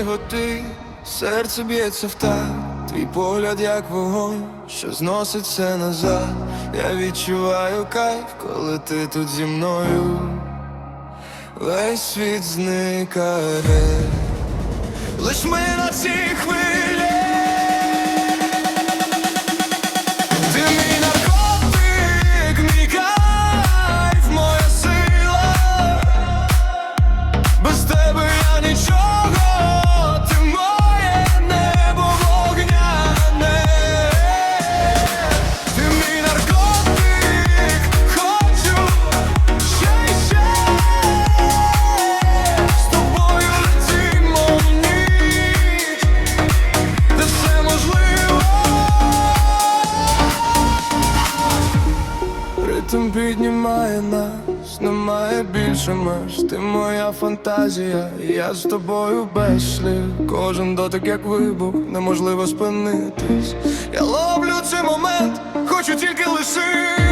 його ти, серце б'ється в так, твій погляд як вогонь, що зноситься назад. Я відчуваю кайф, коли ти тут зі мною. Весь світ зникає, лиш ми на цій хвилі. Ритм піднімає нас, немає більше меж. Ти моя фантазія, я з тобою без слів. Кожен дотик як вибух, неможливо спинитись. Я ловлю цей момент, хочу тільки лишити